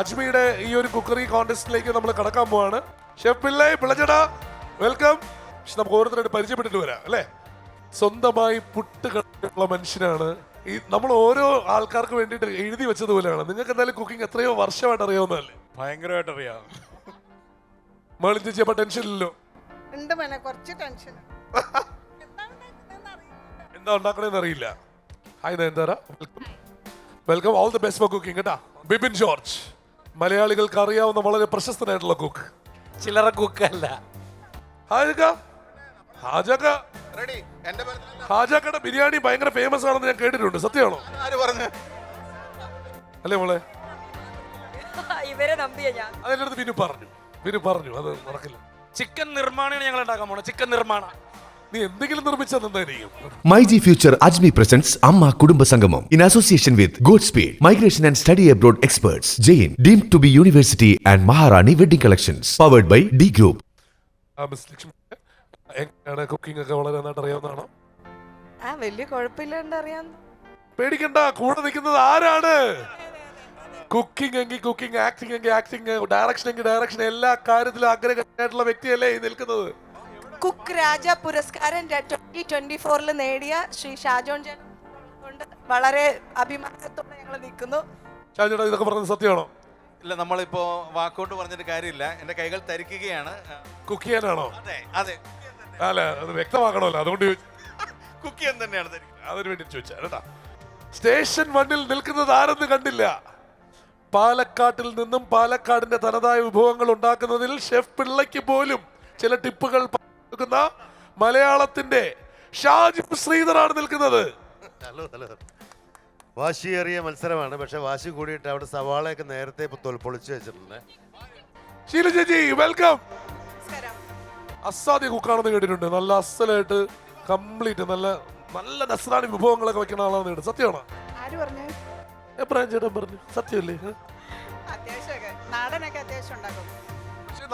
അജ്മിയുടെ ഈ ഒരു കുക്കറി കോണ്ടസ്റ്റിലേക്ക് നമ്മൾ കടക്കാൻ പോവാണ് ഷെഫ് പിള്ളേ പിള്ളച്ചട വെൽക്കം പക്ഷെ നമുക്ക് ഓരോരുത്തരായിട്ട് പരിചയപ്പെട്ടിട്ട് വരാം അല്ലേ സ്വന്തമായി പുട്ട് കടയുള്ള മനുഷ്യനാണ് ഈ നമ്മൾ ഓരോ ആൾക്കാർക്ക് വേണ്ടിയിട്ട് എഴുതി വെച്ചതുപോലെയാണ് നിങ്ങൾക്ക് എന്തായാലും കുക്കിംഗ് എത്രയോ വർഷമായിട്ട് അറിയാവുന്നതല്ലേ ഭയങ്കരമായിട്ട് അറിയാം മേളി ചേച്ചി അപ്പൊ ടെൻഷനില്ലല്ലോ ഉണ്ട് കുറച്ച് ടെൻഷൻ എന്താ ഉണ്ടാക്കണേന്ന് അറിയില്ല hi Nayanthara welcome welcome all the best for cooking കേട്ടാ ബിപിൻ ജോർജ് മലയാളികൾക്ക് അറിയാവുന്ന വളരെ പ്രശസ്തനായിട്ടുള്ള കുക്ക് ചില്ലറ കുക്കല്ല അല്ല ഹാജക്കട റെഡി ബിരിയാണി ഭയങ്കര ഫേമസ് ആണെന്ന് ഞാൻ കേട്ടിട്ടുണ്ട് സത്യമാണോ ആര് പറഞ്ഞു അല്ലേ മോളെ ഇവരെ ഞാൻ അടുത്ത് പറഞ്ഞു വിനു പറഞ്ഞു അത് നടക്കില്ല ചിക്കൻ നിർമ്മാണമാണ് ഞങ്ങൾ ഉണ്ടാക്കാൻ പോണത് ചിക്കൻ നിർമ്മാണം നീ എന്തെങ്കിലും നിർമ്മിച്ചാൽ നന്നായിരിക്കും മൈ ഫ്യൂച്ചർ അജ്മി പ്രസൻസ് അമ്മ കുടുംബ സംഗമം in association with good speed migration and study abroad experts Jain deemed to be university and Maharani wedding collections powered by D group എങ്ങനെയാണ് കുക്കിംഗ് ഒക്കെ വളരെ നന്നായിട്ട് അറിയാവുന്നതാണോ ആ വലിയ കുഴപ്പമില്ലാണ്ട് അറിയാം പേടിക്കണ്ട കൂടെ നിൽക്കുന്നത് ആരാണ് കുക്കിംഗ് എങ്കിൽ കുക്കിംഗ് ആക്ടിംഗ് എങ്കിൽ ആക്ടിംഗ് ഡയറക്ഷൻ എങ്കിൽ ഡയറക്ഷൻ എല്ലാ കാര്യത്തിലും ആഗ്രഹമായിട്ടുള്ള വ്യക്തിയല്ലേ ഈ നിൽക്കുന്നത് കുക്ക് രാജ പുരസ്കാരം ട്വന്റി ട്വന്റി ഫോറിൽ നേടിയ ശ്രീ ഷാജോൺ ചേട്ടൻ കൊണ്ട് വളരെ അഭിമാനത്തോടെ ഞങ്ങൾ നിൽക്കുന്നു ഷാജോടാ ഇതൊക്കെ പറഞ്ഞത് സത്യമാണോ ഇല്ല നമ്മളിപ്പോ വാക്കോട്ട് പറഞ്ഞിട്ട് കാര്യമില്ല എന്റെ കൈകൾ തരിക്കുകയാണ് കുക്ക് ചെയ്യാനാണോ അതെ അതെ അല്ല അത് വ്യക്തമാക്കണമല്ലോ അതുകൊണ്ട് കുക്ക് ചെയ്യാൻ തന്നെയാണ് അതിനു അതിന് വേണ്ടി ചോദിച്ചാ കേട്ടാ സ്റ്റേഷൻ വണ്ണിൽ നിൽക്കുന്നത് ആരെന്ന് കണ്ടില്ല പാലക്കാട്ടിൽ നിന്നും പാലക്കാടിന്റെ തനതായ വിഭവങ്ങൾ ഉണ്ടാക്കുന്നതിൽ ഷെഫ് പിള്ളയ്ക്ക് പോലും ചില ടിപ്പുകൾ നിൽക്കുന്ന മലയാളത്തിന്റെ ഷാജി ശ്രീധറാണ് നിൽക്കുന്നത് ഹലോ ഹലോ വാശിയേറിയ മത്സരമാണ് പക്ഷെ വാശി കൂടിയിട്ട് അവിടെ സവാളയൊക്കെ നേരത്തെ പൊളിച്ചു വെച്ചിട്ടുണ്ട് ശീല ചേച്ചി വെൽക്കം അസാധ്യ കുക്കാണെന്ന് കേട്ടിട്ടുണ്ട് നല്ല അസലായിട്ട് കംപ്ലീറ്റ് നല്ല നല്ല നസ്രാണി വിഭവങ്ങളൊക്കെ വെക്കുന്ന ആളാണ് കേട്ടു സത്യമാണോ എബ്രാഹിം ചേട്ടൻ പറഞ്ഞു സത്യമല്ലേ നാടനൊക്കെ അത്യാവശ്യം ഉണ്ടാക്കും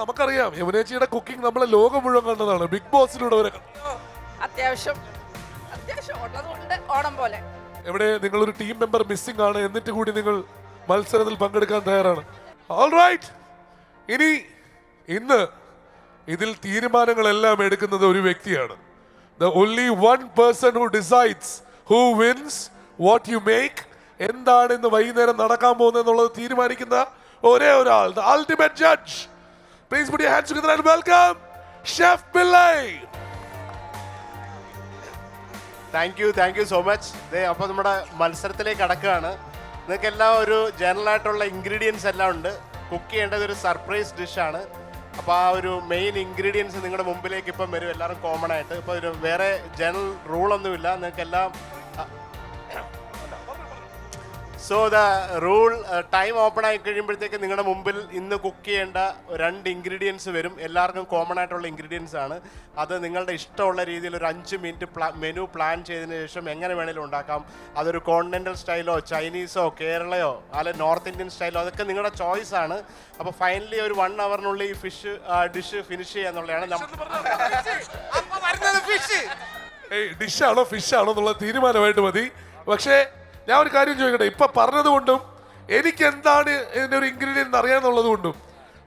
നമുക്കറിയാം യമുനേച്ചിയുടെ കുക്കിംഗ് നമ്മളെ ലോകം മുഴുവൻ കണ്ടതാണ് ബിഗ് ബോസിലൂടെ വരെ അത്യാവശ്യം അത്യാവശ്യം പോലെ എവിടെ നിങ്ങൾ ഒരു ടീം മെമ്പർ മിസ്സിംഗ് ആണ് എന്നിട്ട് കൂടി നിങ്ങൾ മത്സരത്തിൽ പങ്കെടുക്കാൻ തയ്യാറാണ് ഇനി ഇന്ന് ഇതിൽ തീരുമാനങ്ങളെല്ലാം എടുക്കുന്നത് ഒരു വ്യക്തിയാണ് the only one person who decides who wins what you make എന്താണ് ഇന്ന് വൈകുന്നേരം നടക്കാൻ പോകുന്നത് എന്നുള്ളത് തീരുമാനിക്കുന്ന ഒരേ ഒരാൾ the ultimate judge Please put your hands together and welcome Chef Pillai. Thank you thank you so much ദേ അപ്പോൾ നമ്മുടെ മത്സരത്തിലേക്ക് അടക്കുകയാണ് നിങ്ങൾക്ക് എല്ലാം ഒരു ജനറലായിട്ടുള്ള ഇൻഗ്രീഡിയൻസ് എല്ലാം ഉണ്ട് കുക്ക് ചെയ്യേണ്ടത് ഒരു സർപ്രൈസ് ഡിഷാണ് അപ്പോൾ ആ ഒരു മെയിൻ ഇൻഗ്രീഡിയൻസ് നിങ്ങളുടെ മുമ്പിലേക്ക് ഇപ്പം വരും എല്ലാവരും കോമൺ ആയിട്ട് ഇപ്പോൾ ഒരു വേറെ ജനറൽ റൂളൊന്നുമില്ല നിങ്ങൾക്ക് എല്ലാം so the rule time open ആയി കഴിയുമ്പോഴത്തേക്ക് നിങ്ങളുടെ മുമ്പിൽ ഇന്ന് കുക്ക് ചെയ്യേണ്ട രണ്ട് ഇൻഗ്രീഡിയൻസ് വരും എല്ലാവർക്കും കോമൺ ആയിട്ടുള്ള ഇൻഗ്രീഡിയൻസ് ആണ് അത് നിങ്ങളുടെ ഇഷ്ടമുള്ള രീതിയിൽ ഒരു അഞ്ച് മിനിറ്റ് മെനു പ്ലാൻ ചെയ്തതിന് ശേഷം എങ്ങനെ വേണേലും ഉണ്ടാക്കാം അതൊരു കോണ്ടിനെൻ്റൽ സ്റ്റൈലോ ചൈനീസോ കേരളയോ അല്ലെ നോർത്ത് ഇന്ത്യൻ സ്റ്റൈലോ അതൊക്കെ നിങ്ങളുടെ ചോയ്സ് ആണ് അപ്പോൾ ഫൈനലി ഒരു വൺ അവറിനുള്ളിൽ ഈ ഫിഷ് ഡിഷ് ഫിനിഷ് ചെയ്യാന്നുള്ളതാണ് ഡിഷാണോ ആണോ എന്നുള്ള തീരുമാനമായിട്ട് മതി പക്ഷേ ഞാൻ ഒരു കാര്യം ചോദിക്കട്ടെ ഇപ്പം പറഞ്ഞതുകൊണ്ടും എനിക്ക് എന്താണ് ഇതിൻ്റെ ഒരു ഇൻഗ്രീഡിയൻ്റ് അറിയാന്നുള്ളത് കൊണ്ടും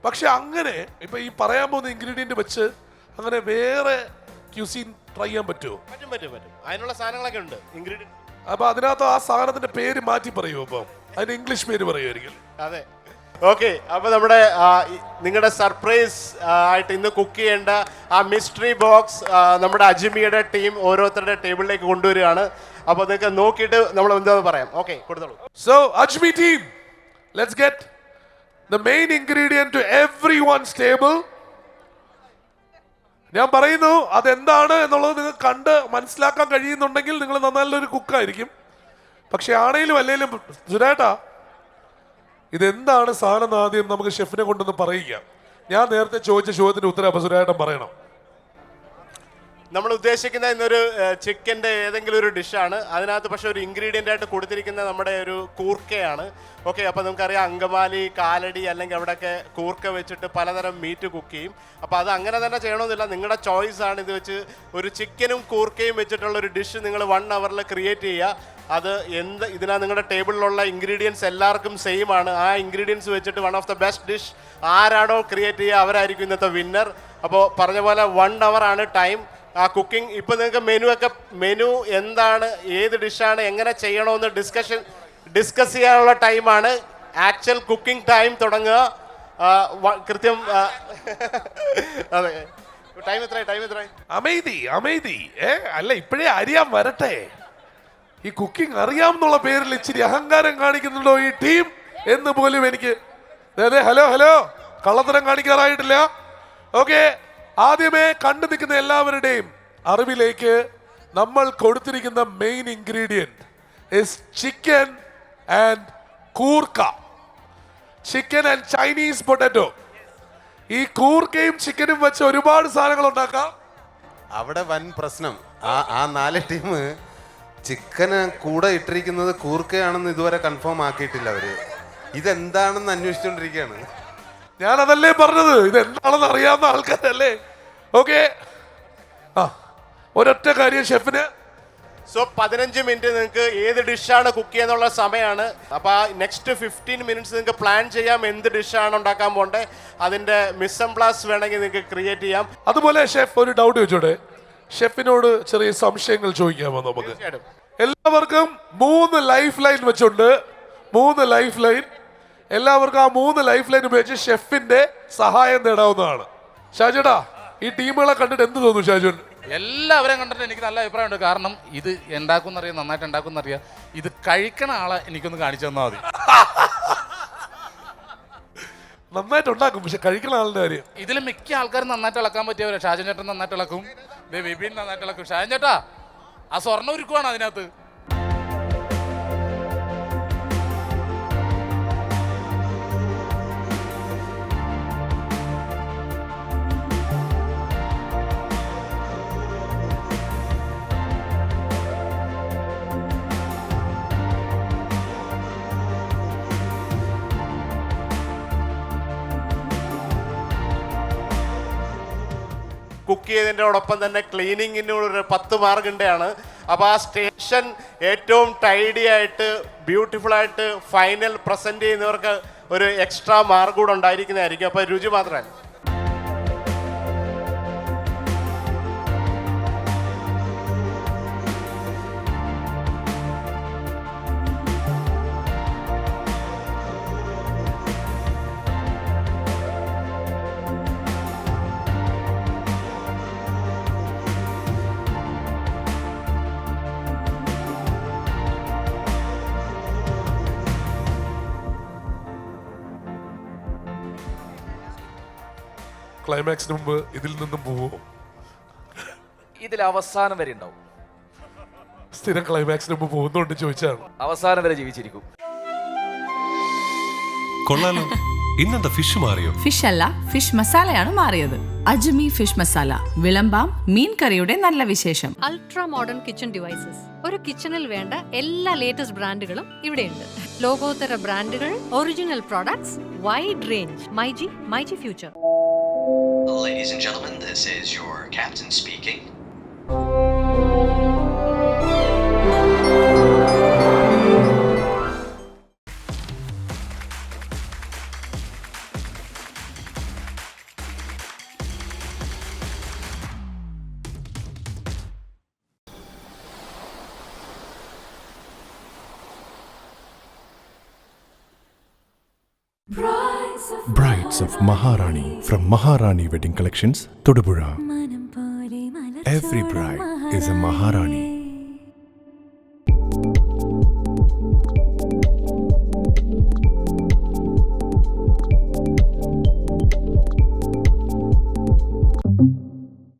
പക്ഷെ അങ്ങനെ ഇപ്പൊ ഈ പറയാൻ പോകുന്ന ഇൻഗ്രീഡിയന്റ് വെച്ച് അങ്ങനെ വേറെ ക്യൂസിൻ ട്രൈ ചെയ്യാൻ പറ്റുമോ പറ്റും പറ്റും പറ്റും അതിനുള്ള സാധനങ്ങളൊക്കെ ഉണ്ട് ഇൻഗ്രീഡിയൻറ്റ് അപ്പൊ അതിനകത്ത് ആ സാധനത്തിന്റെ പേര് മാറ്റി പറയുമോ അപ്പൊ അതിന് ഇംഗ്ലീഷ് പേര് പറയുമായിരിക്കും അതെ ഓക്കെ അപ്പൊ നമ്മുടെ നിങ്ങളുടെ സർപ്രൈസ് ആയിട്ട് ഇന്ന് കുക്ക് ചെയ്യേണ്ട ആ മിസ്റ്ററി ബോക്സ് നമ്മുടെ അജിമിയുടെ ടീം ഓരോരുത്തരുടെ ടേബിളിലേക്ക് കൊണ്ടുവരികയാണ് അപ്പൊ അതൊക്കെ നോക്കിയിട്ട് നമ്മൾ എന്താ പറയാം ഓക്കെ കൊടുത്തോളൂ so Ajmi team let's get the main ingredient to everyone stable ഞാൻ പറയുന്നു അതെന്താണ് എന്നുള്ളത് നിങ്ങൾ കണ്ട് മനസ്സിലാക്കാൻ കഴിയുന്നുണ്ടെങ്കിൽ നിങ്ങൾ നന്നാലൊരു കുക്കായിരിക്കും പക്ഷെ ആണെങ്കിലും അല്ലെങ്കിലും സുരേട്ടാ ഇതെന്താണ് സാധനം ആദ്യം നമുക്ക് ഷെഫിനെ കൊണ്ടൊന്ന് പറയുക ഞാൻ നേരത്തെ ചോദിച്ച ചോദ്യത്തിന് ഉത്തരം അപ്പൊ സുരേട്ടൻ പറയണം നമ്മൾ ഉദ്ദേശിക്കുന്ന ഇന്നൊരു ചിക്കൻ്റെ ഏതെങ്കിലും ഒരു ഡിഷാണ് അതിനകത്ത് പക്ഷെ ഒരു ഇൻഗ്രീഡിയൻ്റ് ആയിട്ട് കൊടുത്തിരിക്കുന്ന നമ്മുടെ ഒരു കൂർക്കയാണ് ഓക്കെ അപ്പോൾ നമുക്കറിയാം അങ്കമാലി കാലടി അല്ലെങ്കിൽ അവിടെയൊക്കെ കൂർക്ക വെച്ചിട്ട് പലതരം മീറ്റ് കുക്ക് ചെയ്യും അപ്പോൾ അത് അങ്ങനെ തന്നെ ചെയ്യണമെന്നില്ല നിങ്ങളുടെ ചോയ്സ് ആണ് ഇത് വെച്ച് ഒരു ചിക്കനും കൂർക്കയും വെച്ചിട്ടുള്ള ഒരു ഡിഷ് നിങ്ങൾ വൺ അവറിൽ ക്രിയേറ്റ് ചെയ്യുക അത് എന്ത് ഇതിനാ നിങ്ങളുടെ ടേബിളിലുള്ള ഇൻഗ്രീഡിയൻസ് എല്ലാവർക്കും സെയിം ആണ് ആ ഇൻഗ്രീഡിയൻസ് വെച്ചിട്ട് one of the best dish ആരാണോ ക്രിയേറ്റ് ചെയ്യുക അവരായിരിക്കും ഇന്നത്തെ വിന്നർ അപ്പോൾ പറഞ്ഞ പോലെ വൺ അവർ ആണ് ടൈം ആ കുക്കിംഗ് ഇപ്പം നിങ്ങൾക്ക് മെനു ഒക്കെ മെനു എന്താണ് ഏത് ഡിഷാണ് എങ്ങനെ ചെയ്യണമെന്ന് ഡിസ്കഷൻ ഡിസ്കസ് ചെയ്യാനുള്ള ടൈമാണ് ആക്ച്വൽ കുക്കിംഗ് ടൈം തുടങ്ങുക കൃത്യം അതെ ടൈം എത്രയായി ടൈം എത്രയായി അമൈതി ഏ അല്ല ഇപ്പോഴേ അറിയാൻ വരട്ടെ ഈ കുക്കിംഗ് അറിയാം എന്നുള്ള പേരിൽ ഇച്ചിരി അഹങ്കാരം കാണിക്കുന്നുണ്ടോ ഈ ടീം എന്ന് പോലും എനിക്ക് അതെ ഹലോ ഹലോ കള്ളത്തരം കാണിക്കാറായിട്ടില്ല ഓക്കേ ആദ്യമേ കണ്ടു നിൽക്കുന്ന എല്ലാവരുടെയും അറിവിലേക്ക് നമ്മൾ കൊടുത്തിരിക്കുന്ന main ingredient is chicken and കൂർക്ക ചിക്കൻ ആൻഡ് ചൈനീസ് പൊട്ടറ്റോ ഈ കൂർക്കയും ചിക്കനും വെച്ച് ഒരുപാട് സാധനങ്ങൾ ഉണ്ടാക്കാം അവിടെ വൻ പ്രശ്നം ആ ആ നാല് ടീം ചിക്കന് കൂടെ ഇട്ടിരിക്കുന്നത് കൂർക്കയാണെന്ന് ഇതുവരെ കൺഫേം ആക്കിയിട്ടില്ല അവര് ഇതെന്താണെന്ന് അന്വേഷിച്ചുകൊണ്ടിരിക്കുകയാണ് ഞാൻ അതല്ലേ പറഞ്ഞത് ഇത് എന്താണെന്ന് അറിയാവുന്ന ആൾക്കാരല്ലേ ഓക്കെ ആ ഒരൊറ്റ കാര്യം ഷെഫിന് സോ പതിനഞ്ച് മിനിറ്റ് നിങ്ങൾക്ക് ഏത് ഡിഷാണ് കുക്ക് ചെയ്യാന്നുള്ള സമയമാണ് അപ്പോൾ നെക്സ്റ്റ് ഫിഫ്റ്റീൻ മിനിറ്റ്സ് നിങ്ങൾക്ക് പ്ലാൻ ചെയ്യാം എന്ത് ഡിഷാണ് ഉണ്ടാക്കാൻ പോണ്ടേ അതിൻ്റെ മിസ്സംപ്ലാസ് വേണമെങ്കിൽ നിങ്ങൾക്ക് ക്രിയേറ്റ് ചെയ്യാം അതുപോലെ ഷെഫ് ഒരു ഡൗട്ട് ചോദിച്ചോട്ടെ ഷെഫിനോട് ചെറിയ സംശയങ്ങൾ ചോദിക്കാമോ നമുക്ക് എല്ലാവർക്കും മൂന്ന് ലൈഫ് ലൈൻ വെച്ചുണ്ട് മൂന്ന് ലൈഫ് ലൈൻ എല്ലാവർക്കും ആ മൂന്ന് ലൈഫ് ലൈൻ ഉപയോഗിച്ച് ഷെഫിന്റെ സഹായം നേടാവുന്നതാണ് ഷാജുടാ ഈ ടീമുകളെ കണ്ടിട്ട് എന്ത് തോന്നുന്നു ഷാജുൻ എല്ലാവരെയും കണ്ടിട്ട് എനിക്ക് നല്ല അഭിപ്രായമുണ്ട് കാരണം ഇത് അറിയാം നന്നായിട്ട് ഉണ്ടാക്കുന്നറിയാം ഇത് കഴിക്കണ ആളെ എനിക്കൊന്ന് കാണിച്ചു തന്നാൽ മതി നന്നായിട്ട് ഉണ്ടാക്കും പക്ഷെ കഴിക്കണ ആളുടെ കാര്യം ഇതിൽ മിക്ക ആൾക്കാരും നന്നായിട്ട് ഇളക്കാൻ പറ്റിയവരെ ഷാജൻ ചേട്ടൻ നന്നായിട്ട് ഇളക്കും ദേ വിപിൻ നന്നായിട്ട് ഇളക്കും ഷാജൻ ചേട്ടാ ആ സ്വർണ്ണം ഒരുക്കുവാണ് അതിനകത്ത് കുക്ക് ചെയ്തതിൻ്റെയോടൊപ്പം തന്നെ ഒരു പത്ത് മാർഗുണ്ടാണ് അപ്പോൾ ആ സ്റ്റേഷൻ ഏറ്റവും ടൈഡി ആയിട്ട് ബ്യൂട്ടിഫുൾ ആയിട്ട് ഫൈനൽ പ്രസൻറ്റ് ചെയ്യുന്നവർക്ക് ഒരു എക്സ്ട്രാ മാർഗ് കൂടെ ഉണ്ടായിരിക്കുന്നതായിരിക്കും അപ്പോൾ രുചി മാത്രമല്ല ക്ലൈമാക്സിന് മുമ്പ് ഇതിൽ നിന്നും പോവോ ഇതിൽ അവസാനം വരെ ഉണ്ടാവും സ്ഥിരം ക്ലൈമാക്സിന് മുമ്പ് പോകുന്നുണ്ട് ചോദിച്ചാണ് അവസാനം വരെ ജീവിച്ചിരിക്കും കൊള്ളാലോ ഇന്നെന്താ ഫിഷ് മാറിയോ ഫിഷ് അല്ല ഫിഷ് മസാലയാണ് മാറിയത് അജ്മി ഫിഷ് മസാല വിളമ്പാം മീൻ കറിയുടെ നല്ല വിശേഷം അൾട്രാ മോഡേൺ കിച്ചൺ ഡിവൈസസ് ഒരു കിച്ചണിൽ വേണ്ട എല്ലാ ലേറ്റസ്റ്റ് ബ്രാൻഡുകളും ഇവിടെയുണ്ട് ലോകോത്തര ബ്രാൻഡുകൾ original products wide range myG myG future Ladies and gentlemen, this is your captain speaking. Brides of Maharani from Maharani Wedding Collections, Todupuzha. Every bride is a Maharani.